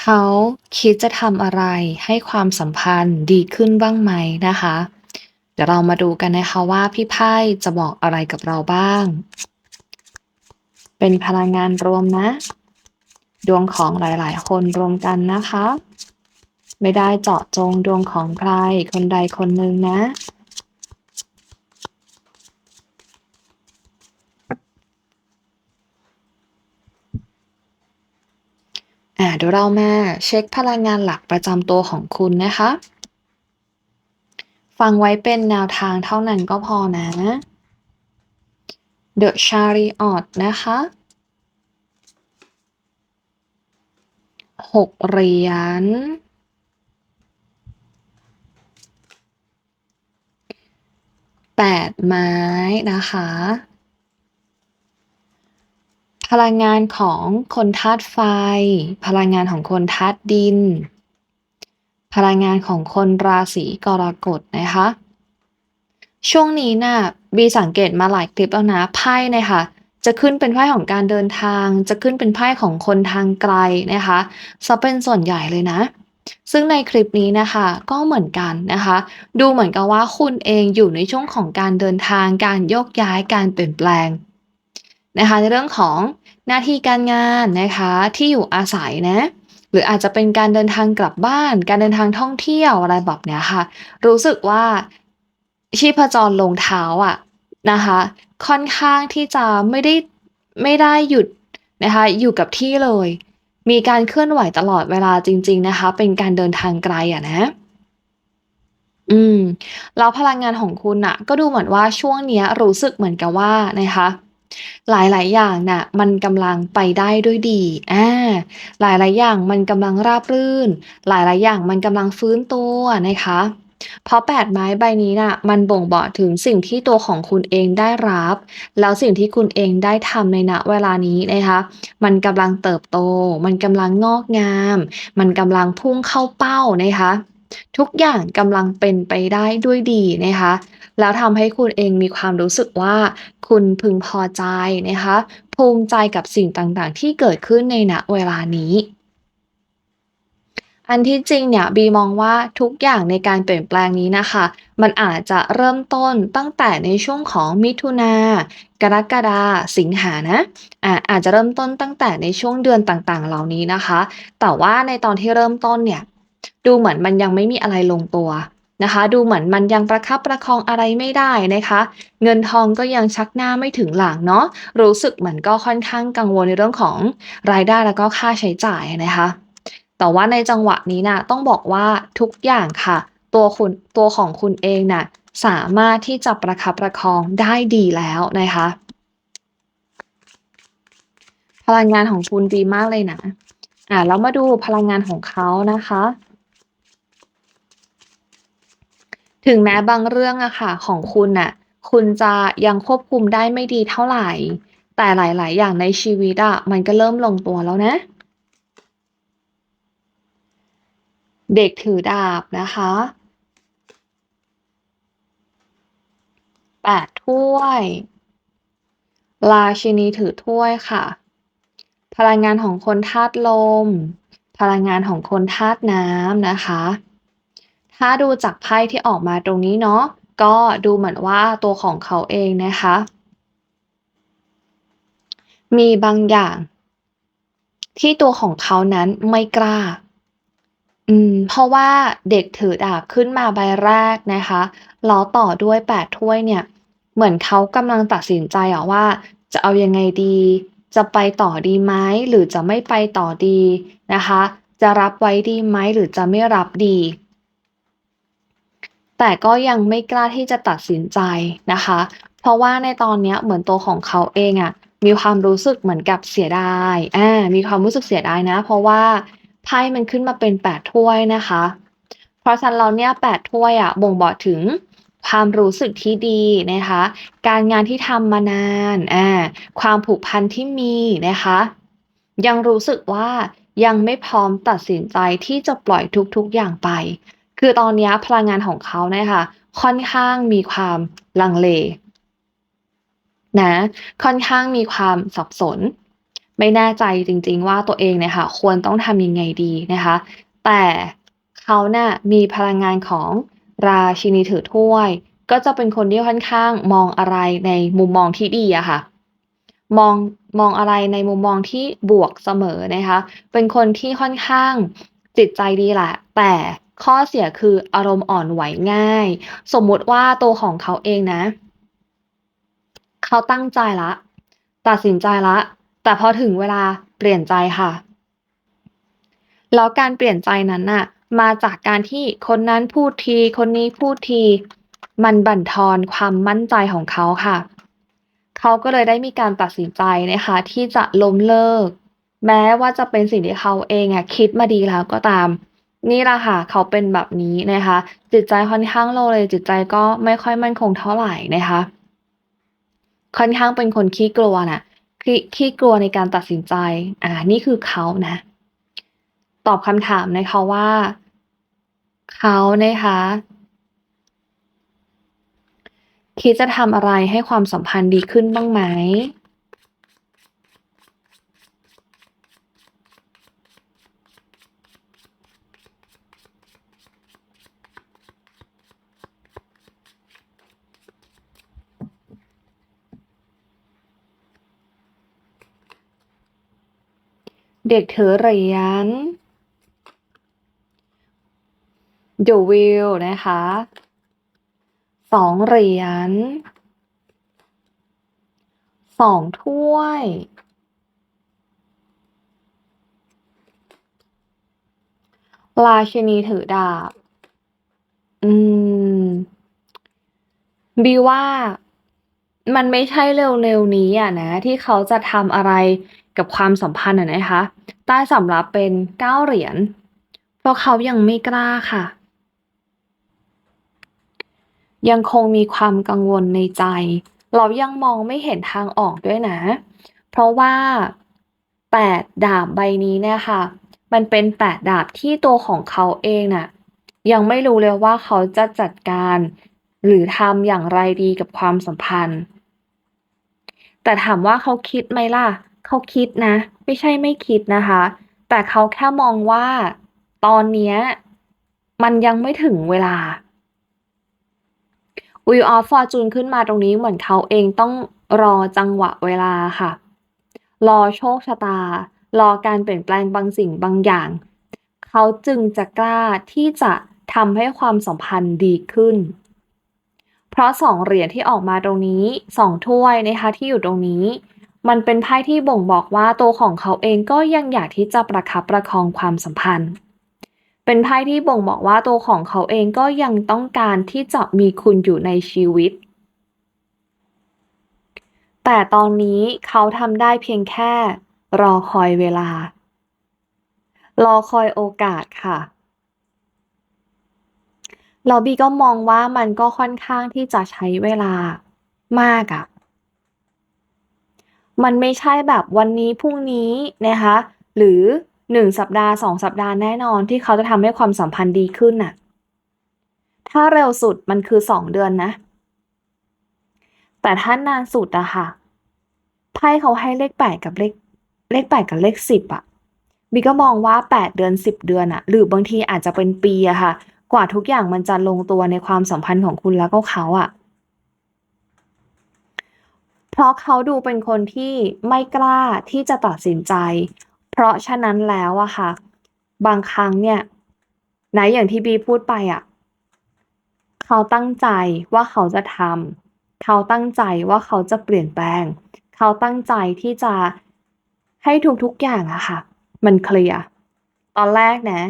เขาคิดจะทำอะไรให้ความสัมพันธ์ดีขึ้นบ้างไหมนะคะ เดี๋ยวเรามาดูกันนะคะว่าพี่ไพ่จะบอกอะไรกับเราบ้าง เป็นพลังงานรวมนะ ดวงของหลาย ๆ คนรวมกันนะคะ ไม่ได้เจาะจงดวงของใครคนใดคนหนึ่งนะ อ่าเดี๋ยวเรามาเช็คพลังงานหลักประจำตัวของคุณนะคะ ฟังไว้เป็นแนวทางเท่านั้นก็พอนะ The Chariot นะคะ หกเหรียญ แปดไม้นะคะ พลังงานของคนธาตุไฟ พลังงานของคนธาตุดิน พลังงานของคนราศีกรกฎนะคะ ช่วงนี้น่ะบีสังเกตมาหลายคลิปแล้วนะไพ่เนี่ยค่ะจะขึ้นเป็นไพ่ของการเดินทาง จะขึ้นเป็นไพ่ของคนทางไกลนะคะซะเป็นส่วนใหญ่เลยนะ ซึ่งในคลิปนี้นะคะก็เหมือนกันนะคะ ดูเหมือนกับว่าคุณเองอยู่ในช่วงของการเดินทาง การโยกย้ายการเปลี่ยนแปลง นะคะในเรื่องของหน้าที่การงานนะคะที่อยู่อาศัยนะหรืออาจจะเป็นการเดินทางกลับบ้าน การเดินทางท่องเที่ยวอะไรแบบเนี้ยค่ะ รู้สึกว่าชีพจรลงเท้าอะนะคะ ค่อนข้างที่จะไม่ได้ไม่ได้หยุดนะคะอยู่กับที่เลย มีการเคลื่อนไหวตลอดเวลาจริง ๆนะคะ เป็นการเดินทางไกลอะนะอืมแล้วพลังงานของคุณน่ะก็ดูเหมือนว่าช่วงเนี้ยรู้สึกเหมือนกับว่านะคะ หลายๆ อย่างน่ะมันกำลังไปได้ด้วยดี อ่า หลายๆ อย่างมันกำลังราบรื่น หลายๆ อย่างมันกำลังฟื้นตัวนะคะ เพราะ8ไม้ใบนี้น่ะมันบ่งบอกถึงสิ่งที่ตัวของคุณเองได้รับ แล้วสิ่งที่คุณเองได้ทำในณเวลานี้นะคะ มันกำลังเติบโต มันกำลังงอกงาม มันกำลังพุ่งเข้าเป้านะคะ ทุกอย่างกำลังเป็นไปได้ด้วยดีนะคะ แล้วทำให้คุณเองมีความรู้สึกว่า คุณพึงพอใจนะคะ ภูมิใจกับสิ่งต่างๆ ที่เกิดขึ้นในณเวลานี้อันที่จริงเนี่ยบีมองว่าทุกอย่างในการเปลี่ยนแปลงนี้นะคะ มันอาจจะเริ่มต้นตั้งแต่ในช่วงของมิถุนากรกฎาสิงหานะอ่าอาจจะเริ่มต้นตั้งแต่ในช่วงเดือนต่างๆ เหล่านี้นะคะ แต่ว่าในตอนที่เริ่มต้นเนี่ย ดูเหมือนมันยังไม่มีอะไรลงตัวนะคะ ดูเหมือนมันยังประคับประคองอะไรไม่ได้นะคะ เงินทองก็ยังชักหน้าไม่ถึงหลังเนาะรู้สึกเหมือนก็ค่อนข้างกังวลในเรื่องของรายได้แล้วก็ค่าใช้จ่ายนะคะ แต่ว่าในจังหวะนี้น่ะต้องบอกว่าทุกอย่างค่ะ ตัวคุณตัวของคุณเองน่ะสามารถที่จะประคับประคองได้ดีแล้วนะคะ พลังงานของคุณดีมากเลยนะอ่าแล้วมาดูพลังงานของเขานะคะ ถึงแม้บางเรื่องอะค่ะของคุณน่ะ คุณจะยังควบคุมได้ไม่ดีเท่าไหร่ แต่หลาย ๆ อย่างในชีวิตอะมันก็เริ่มลงตัวแล้วนะ เด็กถือดาบนะคะ8ถ้วย ราชินีถือถ้วยค่ะ พลังงานของคนธาตุลม พลังงานของคนธาตุน้ำนะคะ ถ้าดูจากไพ่ที่ออกมาตรงนี้เนาะก็ดูเหมือนว่าตัวของเขาเองนะคะ มีบางอย่าง ที่ตัวของเขานั้นไม่กล้า อืม เพราะว่าเด็กถือดาบขึ้นมาใบแรกนะคะแล้วต่อด้วย8ถ้วยเนี่ย เหมือนเขากำลังตัดสินใจอะว่า จะเอายังไงดี จะไปต่อดีไหมหรือจะไม่ไปต่อดีนะคะ จะรับไว้ดีไหมหรือจะไม่รับดี แต่ก็ยังไม่กล้าที่จะตัดสินใจนะคะ เพราะว่าในตอนนี้เหมือนตัวของเขาเองอะมีความรู้สึกเหมือนกับเสียดายอามีความรู้สึกเสียดายนะ เพราะว่าไพ่มันขึ้นมาเป็น8ถ้วยนะคะ เพราะฉะนั้นแล้วเนี่ย8ถ้วยอะบ่งบอกถึงความรู้สึกที่ดีนะคะ การงานที่ทำมานานอาความผูกพันที่มีนะคะ ยังรู้สึกว่ายังไม่พร้อมตัดสินใจที่จะปล่อยทุกๆอย่างไป คือตอนนี้พลังงานของเขาเนี่ยค่ะ ค่อนข้างมีความลังเลนะค่อนข้างมีความสับสน ไม่แน่ใจจริง ๆ ว่าตัวเองเนี่ยค่ะควรต้องทำยังไงดีนะคะ แต่เขาน่ะมีพลังงานของราชินีถือถ้วย ก็จะเป็นคนที่ค่อนข้างมองอะไรในมุมมองที่ดีอะค่ะ มองมองอะไรในมุมมองที่บวกเสมอนะคะ เป็นคนที่ค่อนข้างจิตใจดีแหละ แต่ ข้อเสียคืออารมณ์อ่อนไหวง่าย สมมุติว่าตัวของเขาเองนะ เขาตั้งใจล้วตัดสินใจล้วแต่พอถึงเวลาเปลี่ยนใจค่ะ แล้วการเปลี่ยนใจนั้นน่ะ มาจากการที่คนนั้นพูดที คนนี้พูดที มันบั่นทอนความมั่นใจของเขาค่ะ เขาก็เลยได้มีการตัดสินใจนะคะ ที่จะล้มเลิก แม้ว่าจะเป็นสิ่งที่เขาเองอะคิดมาดีแล้วก็ตาม นี่แหละค่ะ เขาเป็นแบบนี้นะคะ จิตใจค่อนข้างโลเลจิตใจก็ไม่ค่อยมั่นคงเท่าไหร่นะคะ ค่อนข้างเป็นคนขี้กลัวน่ะขี้ขี้กลัวในการตัดสินใจ อ่า นี่คือเขานะ ตอบคำถามนะคะว่า เขานะคะคิดจะทำอะไรให้ความสัมพันธ์ดีขึ้นบ้างไหม? เด็กถือเหรียญ The Wheel นะคะ2เหรียญ2ถ้วย ราชินีถือดาบ อืม บีว่ามันไม่ใช่เร็วๆนี้อะนะ ที่เขาจะทำอะไร กับความสัมพันธ์อะนะคะใต้สำรับเป็น9เหรียญ เพราะเขายังไม่กล้าค่ะ ยังคงมีความกังวลในใจแล้วยังมองไม่เห็นทางออกด้วยนะ เพราะว่า8ดาบใบนี้เนี่ยค่ะ มันเป็น8ดาบที่ตัวของเขาเองน่ะยังไม่รู้เลยว่าเขาจะจัดการ หรือทำอย่างไรดีกับความสัมพันธ์ แต่ถามว่าเขาคิดไหมล่ะ เขาคิดนะ ไม่ใช่ไม่คิดนะคะ แต่เขาแค่มองว่า ตอนเนี้ย มันยังไม่ถึงเวลา Wheel of Fortune ขึ้นมาตรงนี้เหมือนเขาเองต้องรอจังหวะเวลาค่ะ รอโชคชะตา รอการเปลี่ยนแปลงบางสิ่งบางอย่าง เขาจึงจะกล้าที่จะทำให้ความสัมพันธ์ดีขึ้น เพราะ2เหรียญที่ออกมาตรงนี้2ถ้วยนะคะที่อยู่ตรงนี้ มันเป็นไพ่ที่บ่งบอกว่าตัวของเขาเองก็ยังอยากที่จะประคับประคองความสัมพันธ์ เป็นไพ่ที่บ่งบอกว่าตัวของเขาเองก็ยังต้องการที่จะมีคุณอยู่ในชีวิต แต่ตอนนี้เขาทำได้เพียงแค่ รอคอยเวลา รอคอยโอกาสค่ะแล้วบีก็มองว่ามันก็ค่อนข้างที่จะใช้เวลามากอะ มันไม่ใช่แบบวันนี้พรุ่งนี้นะคะ หรือ 1 สัปดาห์ 2 สัปดาห์แน่นอนที่เขาจะทำให้ความสัมพันธ์ดีขึ้นน่ะ ถ้าเร็วสุดมันคือ 2 เดือนนะ แต่ถ้านานสุดอะค่ะไพ่เขาให้เลข 8 กับเลขเลข 8 กับเลข 10อะบีก็มองว่า 8 เดือน 10 เดือนอะหรือบางทีอาจจะเป็นปีอะค่ะ กว่าทุกอย่างมันจะลงตัวในความสัมพันธ์ของคุณแล้วก็เขาอะ เพราะเขาดูเป็นคนที่ไม่กล้าที่จะตัดสินใจ เพราะฉะนั้นแล้วอะค่ะ บางครั้งเนี่ยไหนอย่างที่บีพูดไปอะเขาตั้งใจว่าเขาจะทำเขาตั้งใจว่าเขาจะเปลี่ยนแปลง เขาตั้งใจที่จะให้ทุกๆอย่างอะค่ะ มันเคลียร์ตอนแรกนะ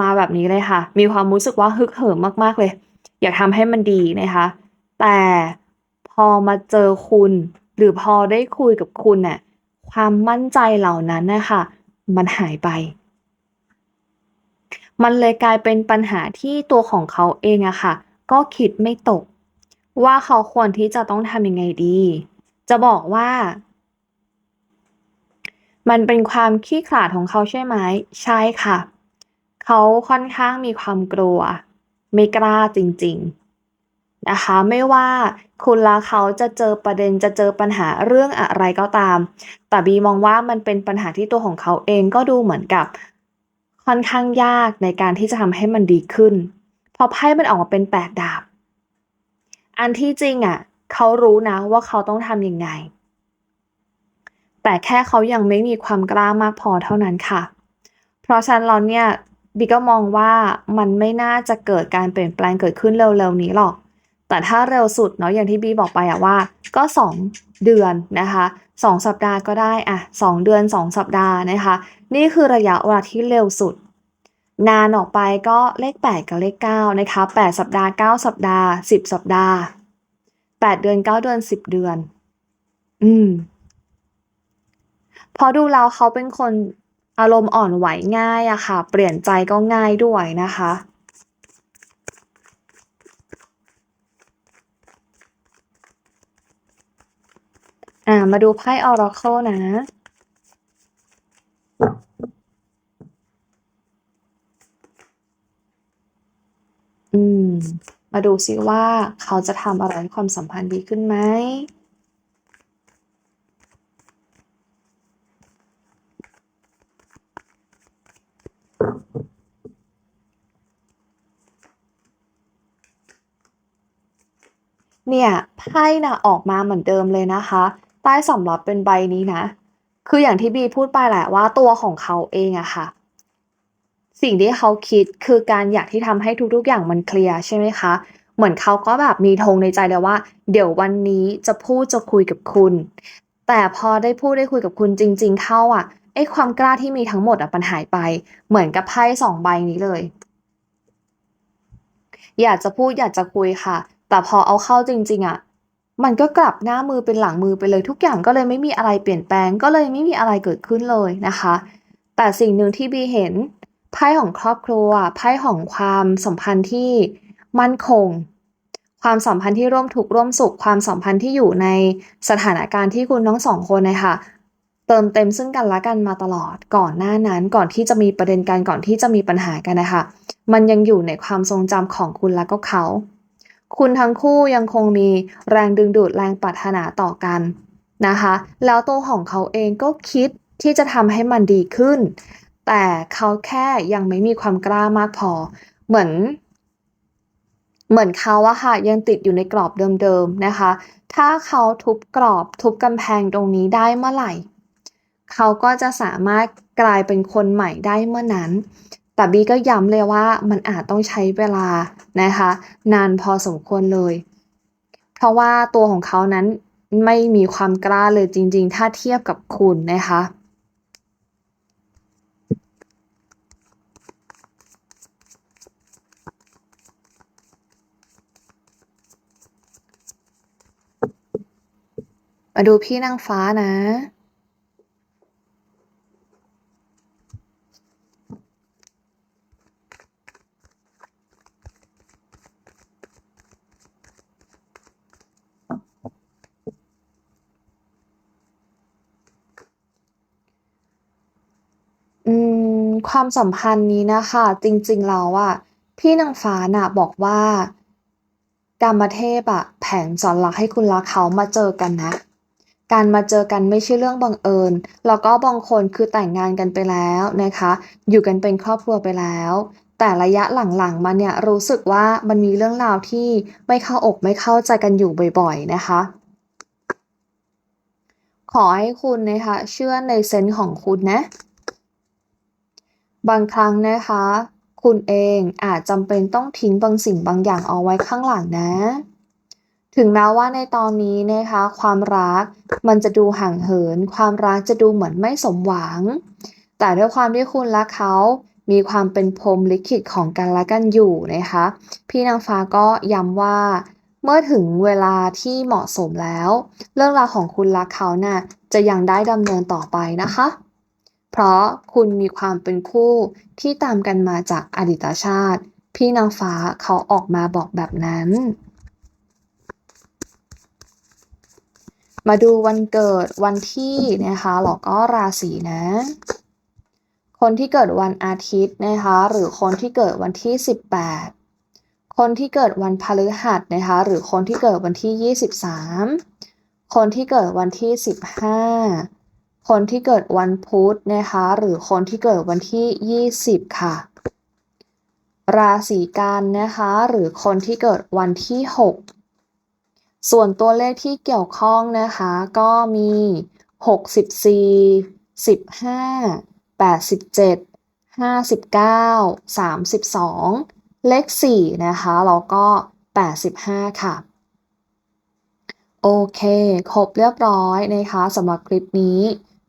มาแบบนี้เลยค่ะ มีความรู้สึกว่าฮึกเหิมมากๆเลย อยากทำให้มันดีนะคะ แต่พอมาเจอคุณ หรือพอได้คุยกับคุณน่ะความมั่นใจเหล่านั้นนะคะมันหายไป มันเลยกลายเป็นปัญหาที่ตัวของเขาเองอะค่ะ ก็คิดไม่ตก ว่าเขาควรที่จะต้องทำยังไงดี จะบอกว่า มันเป็นความขี้ขลาดของเขาใช่ไหม?ใช่ค่ะ เขาค่อนข้างมีความกลัว ไม่กล้าจริง ๆ นะคะ ไม่ว่าคุณและเขาจะเจอประเด็นจะเจอปัญหาเรื่องอะไรก็ตาม แต่บีมองว่ามันเป็นปัญหาที่ตัวของเขาเองก็ดูเหมือนกับค่อนข้างยากในการที่จะทำให้มันดีขึ้นพราะไพ่มันออกมาเป็นแปดดาบ อันที่จริงอะ เขารู้นะว่าเขาต้องทำยังไง แต่แค่เขายังไม่มีความกล้ามากพอเท่านั้นค่ะ เพราะฉะนั้นเราเนี่ยบีก็มองว่ามันไม่น่าจะเกิดการเปลี่ยนแปลงเกิดขึ้นเร็วๆนี้หรอก แต่ถ้าเร็วสุดเนาะอย่างที่บีบอกไปอะว่า ก็ 2 เดือนนะคะ2สัปดาห์ก็ได้อะ2เดือน 2 สัปดาห์นะคะ นี่คือระยะเวลาที่เร็วสุด นานออกไปก็เลข 8 กับเลข9นะคะ8สัปดาห์ 9 สัปดาห์ 10 สัปดาห์ 8 เดือน 9 เดือน 10 เดือน อืมพอดูแล้วเขาเป็นคนอารมณ์อ่อนไหวง่ายอะค่ะ เปลี่ยนใจก็ง่ายด้วยนะคะ อ่า มาดูไพ่ Oracle นะ อืม มาดูซิว่าเขาจะทำอะไรให้ความสัมพันธ์ดีขึ้นไหมเนี่ยไพ่นะออกมาเหมือนเดิมเลยนะคะ ใต้สำรับเป็นใบนี้นะ คืออย่างที่บีพูดไปแหละว่าตัวของเขาเองอะค่ะ สิ่งที่เขาคิดคือการอยากที่ทำให้ทุกๆอย่างมันเคลียร์ใช่ไหมคะ เหมือนเขาก็แบบมีธงในใจเลยว่า เดี๋ยววันนี้จะพูดจะคุยกับคุณ แต่พอได้พูดได้คุยกับคุณจริง ๆ เข้าอะไอ้ความกล้าที่มีทั้งหมดอะมันหายไป เหมือนกับไพ่สองใบนี้เลย อยากจะพูดอยากจะคุยค่ะ แต่พอเอาเข้าจริง ๆอะ มันก็กลับหน้ามือเป็นหลังมือไปเลย ทุกอย่างก็เลยไม่มีอะไรเปลี่ยนแปลง ก็เลยไม่มีอะไรเกิดขึ้นเลยนะคะ แต่สิ่งหนึ่งที่บีเห็นไพ่ของครอบครัวไพ่ของความสัมพันธ์ที่มั่นคง ความสัมพันธ์ที่ร่วมทุกข์ร่วมสุข ความสัมพันธ์ที่อยู่ในสถานการณ์ที่คุณทั้งสองคนนะคะเติมเต็มซึ่งกันและกันมาตลอดก่อนหน้านั้นก่อนที่จะมีประเด็นกันก่อนที่จะมีปัญหากันนะคะ มันยังอยู่ในความทรงจำของคุณและก็เขา คุณทั้งคู่ยังคงมีแรงดึงดูดแรงปรารถนาต่อกันนะคะ แล้วตัวของเขาเองก็คิดที่จะทำให้มันดีขึ้น แต่เขาแค่ยังไม่มีความกล้ามากพอ เหมือน เหมือนเขาอะค่ะยังติดอยู่ในกรอบเดิมๆนะคะ ถ้าเขาทุบกรอบทุบกำแพงตรงนี้ได้เมื่อไหร่ เขาก็จะสามารถกลายเป็นคนใหม่ได้เมื่อนั้น แต่บีก็ย้ำเลยว่ามันอาจต้องใช้เวลานะคะ นานพอสมควรเลย เพราะว่าตัวของเขานั้นไม่มีความกล้าเลยจริง ๆ ถ้าเทียบกับคุณนะคะมาดูพี่นางฟ้านะ อืม ความสัมพันธ์นี้นะคะ จริงๆแล้วอะพี่นางฟ้าน่ะบอกว่ากามเทพอะแผงสอนรักให้คุณและเขามาเจอกันนะ การมาเจอกันไม่ใช่เรื่องบังเอิญ แล้วก็บางคนคือแต่งงานกันไปแล้วนะคะ อยู่กันเป็นครอบครัวไปแล้ว แต่ระยะหลังๆมาเนี่ยรู้สึกว่ามันมีเรื่องราวที่ไม่เข้าอกไม่เข้าใจกันอยู่บ่อยๆนะคะขอให้คุณนะคะเชื่อในเซนส์ของคุณนะ บางครั้งนะคะ คุณเองอาจจำเป็นต้องทิ้งบางสิ่งบางอย่างเอาไว้ข้างหลังนะ ถึงแม้ว่าในตอนนี้นะคะ ความรักมันจะดูห่างเหิน ความรักจะดูเหมือนไม่สมหวัง แต่ด้วยความที่คุณและเขามีความเป็นพรมลิขิตของกันและกันอยู่นะคะ พี่นางฟ้าก็ย้ำว่า เมื่อถึงเวลาที่เหมาะสมแล้ว เรื่องราวของคุณและเขาน่ะจะยังได้ดำเนินต่อไปนะคะ เพราะคุณมีความเป็นคู่ที่ตามกันมาจากอดีตชาติ พี่นางฟ้าเขาออกมาบอกแบบนั้น มาดูวันเกิดวันที่นะคะแล้วก็ราศีนะคนที่เกิดวันอาทิตย์นะคะหรือคนที่เกิดวันที่ 18 คนที่เกิดวันพฤหัสนะคะหรือคนที่เกิดวันที่ 23 คนที่เกิดวันที่ 15 คนที่เกิดวันพุธนะคะ หรือคนที่เกิดวันที่ 20 ค่ะ ราศีกันนะคะ หรือคนที่เกิดวันที่ 6 ส่วนตัวเลขที่เกี่ยวข้องนะคะ ก็มี 64 15 87 59 32 เลข 4 นะคะ แล้วก็ 85 ค่ะ โอเค ครบเรียบร้อยนะคะสำหรับคลิปนี้